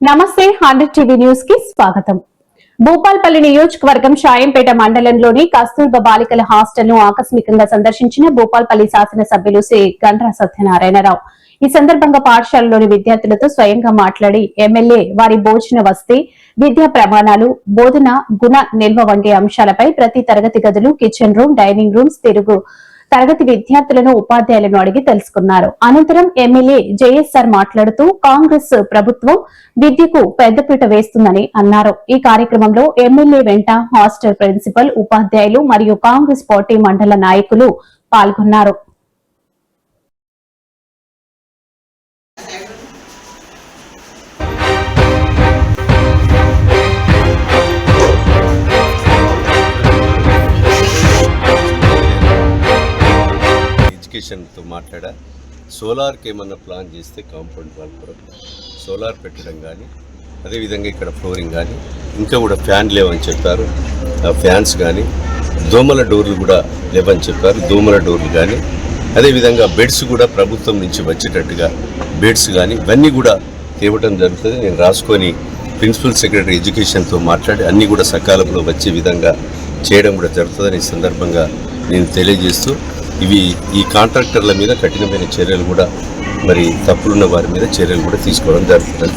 నమస్తే hundred TV న్యూస్కి స్వాగతం. భూపాల్పల్లి నియోజకవర్గం షాయంపేట మండలంలోని కస్తూర్బా బాలికల హాస్టల్ను ఆకస్మికంగా సందర్శించిన భూపాల్పల్లి శాసనసభ్యులు శ్రీ గండ్రా సత్యనారాయణరావు. ఈ సందర్భంగా పాఠశాలలోని విద్యార్థులతో స్వయంగా మాట్లాడి ఎమ్మెల్యే వారి భోజన వస్తే విద్యా ప్రమాణాలు బోధన గుణ నిల్వ వంటి అంశాలపై ప్రతి తరగతి గదులు కిచెన్ రూమ్ డైనింగ్ రూమ్స్ తిరుగు తరగతి విద్యార్థులను ఉపాధ్యాయులను అడిగి తెలుసుకున్నారు. అనంతరం ఎమ్మెల్యే జేఎస్ఆర్ మాట్లాడుతూ కాంగ్రెస్ ప్రభుత్వం విద్యకు పెద్దపీట వేస్తుందని అన్నారు. ఈ కార్యక్రమంలో ఎమ్మెల్యే వెంట హాస్టల్ ప్రిన్సిపల్ ఉపాధ్యాయులు మరియు కాంగ్రెస్ పార్టీ మండల నాయకులు పాల్గొన్నారు. ఎలక్ట్రీషియన్తో మాట్లాడా. సోలార్కి ఏమన్నా ప్లాన్ చేస్తే కాంపౌండ్ వాల్ కొరకు సోలార్ పెట్టడం కానీ అదేవిధంగా ఇక్కడ ఫ్లోరింగ్ కానీ ఇంకా కూడా ఫ్యాన్ లేవని చెప్పారు. ఆ ఫ్యాన్స్ కానీ దోమల డోర్లు కూడా లేవని చెప్పారు. దోమల డోర్లు కానీ అదేవిధంగా బెడ్స్ కూడా ప్రభుత్వం నుంచి వచ్చేటట్టుగా బెడ్స్ కానీ ఇవన్నీ కూడా తేవటం జరుగుతుంది. నేను రాసుకొని ప్రిన్సిపల్ సెక్రటరీ ఎడ్యుకేషన్తో మాట్లాడి అన్నీ కూడా సకాలంలో వచ్చే విధంగా చేయడం కూడా జరుగుతుందని ఈ సందర్భంగా నేను తెలియజేస్తూ ఇవి ఈ కాంట్రాక్టర్ల మీద కఠినమైన చర్యలు కూడా మరి తప్పులున్న వారి మీద చర్యలు కూడా తీసుకోవడం జరుగుతుందని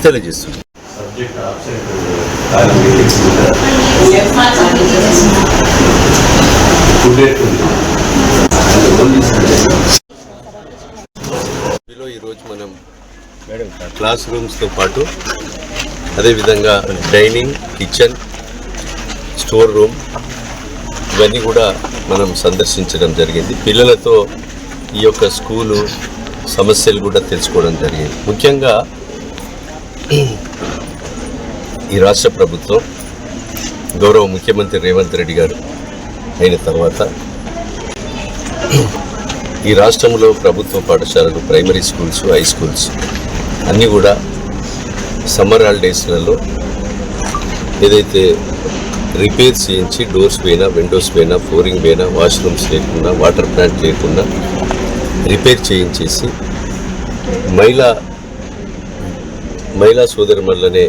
ఇందులో ఈరోజు మనం క్లాస్ రూమ్స్తో పాటు అదేవిధంగా డైనింగ్ కిచెన్ స్టోర్ రూమ్ ఇవన్నీ కూడా మనం సందర్శించడం జరిగింది. పిల్లలతో ఈ యొక్క స్కూలు సమస్యలు కూడా తెలుసుకోవడం జరిగింది. ముఖ్యంగా ఈ రాష్ట్ర ప్రభుత్వం గౌరవ ముఖ్యమంత్రి రేవంత్ రెడ్డి గారు అయిన తర్వాత ఈ రాష్ట్రంలో ప్రభుత్వ పాఠశాలలు ప్రైమరీ స్కూల్స్ హై స్కూల్స్ అన్నీ కూడా సమ్మర్ హాలిడేస్లలో ఏదైతే రిపేర్ చేయించి డోర్స్ పైన విండోస్ పైన ఫ్లోరింగ్ పైన వాష్రూమ్స్ లేకుండా వాటర్ ప్లాంట్ లేకుండా రిపేర్ చేయించేసి మహిళా మహిళా సోదరుమల్లనే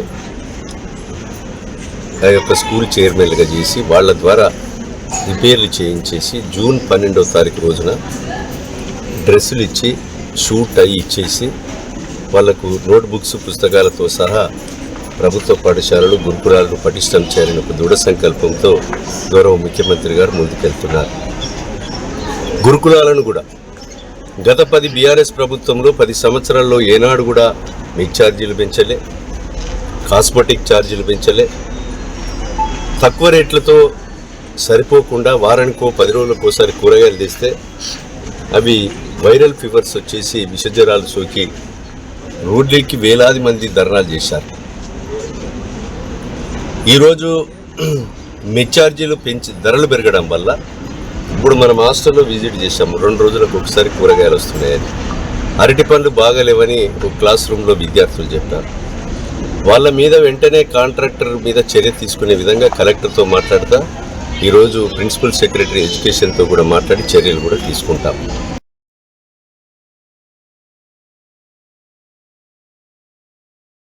ఆ యొక్క స్కూల్ చైర్మన్లుగా చేసి వాళ్ళ ద్వారా రిపేర్లు చేయించేసి జూన్ పన్నెండవ తారీఖు రోజున డ్రెస్సులు ఇచ్చి షూ టై ఇచ్చేసి వాళ్ళకు నోట్బుక్స్ పుస్తకాలతో సహా ప్రభుత్వ పాఠశాలలు గురుకులాలను పటిష్టం చేయాలని ఒక దృఢ సంకల్పంతో గౌరవ ముఖ్యమంత్రి గారు ముందుకెళ్తున్నారు. గురుకులాలను కూడా. గత పది బీఆర్ఎస్ ప్రభుత్వంలో పది సంవత్సరాల్లో ఏనాడు కూడా మీ ఛార్జీలు పెంచలే కాస్మెటిక్ ఛార్జీలు పెంచలే. తక్కువ రేట్లతో సరిపోకుండా వారానికో పది రోజులకోసారి కూరగాయలు తీస్తే అవి వైరల్ ఫీవర్స్ వచ్చేసి విషజ్వరాలు సోకి రోడ్లకి వేలాది మంది ధర్నాలు చేశారు. ఈరోజు మెచ్చార్జీలు పెంచి ధరలు పెరగడం వల్ల ఇప్పుడు మనం హాస్టల్లో విజిట్ చేసాము రెండు రోజులకు ఒకసారి కూరగాయలు వస్తున్నాయని. అరటి పండ్లు బాగాలేవని ఒక క్లాస్ రూమ్లో విద్యార్థులు చెప్పారు. వాళ్ళ మీద వెంటనే కాంట్రాక్టర్ మీద చర్య తీసుకునే విధంగా కలెక్టర్తో మాట్లాడతా ఈరోజు ప్రిన్సిపల్ సెక్రటరీ ఎడ్యుకేషన్తో కూడా మాట్లాడి చర్యలు కూడా తీసుకుంటాం.